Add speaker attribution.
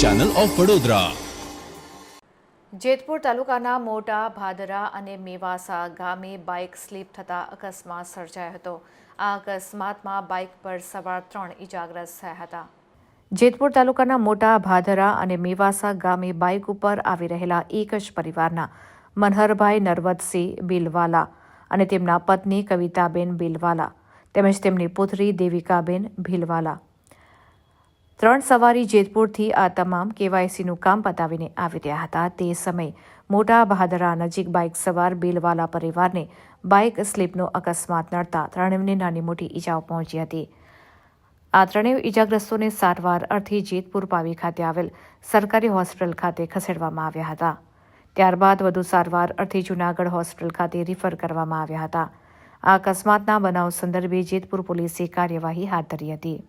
Speaker 1: Channel of Vadodara
Speaker 2: Jetpur તાલુકાના મોટા ભાદરા અને મેવાસા ગામે બાઇક સ્લીપ થતા અકસ્માત સર્જાયો હતો. આ અકસ્માતમાં બાઇક પર સવાર ત્રણ ઇજાગ્રસ્ત થયા હતા. જેતપુર તાલુકાના મોટા ભાદરા અને મેવાસા ગામે બાઇક ઉપર આવી રહેલા એક જ પરિવારના મનહરભાઈ નરવતસિંહ બિલવાલા અને તેમના પત્ની કવિતાબેન બિલવાલા તેમજ તેમની પુત્રી દેવિકાબેન ભીલવાલા ત્રણ સવારી જેતપુરથી આ તમામ કેવાયસીનું કામ પતાવીને આવી રહ્યા હતા. તે સમયે મોટા બહાદરા નજીક બાઇક સવાર બિલવાલા પરિવારને બાઇક સ્લીપનો અકસ્માત નડતા ત્રણેયને નાની મોટી ઈજાઓ પહોંચી હતી. આ ત્રણેય ઈજાગ્રસ્તોને સારવાર અર્થે જેતપુર પાવી ખાતે આવેલ સરકારી હોસ્પિટલ ખાતે ખસેડવામાં આવ્યા હતા. ત્યારબાદ વધુ સારવાર અર્થે જૂનાગઢ હોસ્પિટલ ખાતે રિફર કરવામાં આવ્યા હતા. આ અકસ્માતના બનાવ સંદર્ભે જેતપુર પોલીસે કાર્યવાહી હાથ ધરી હતી.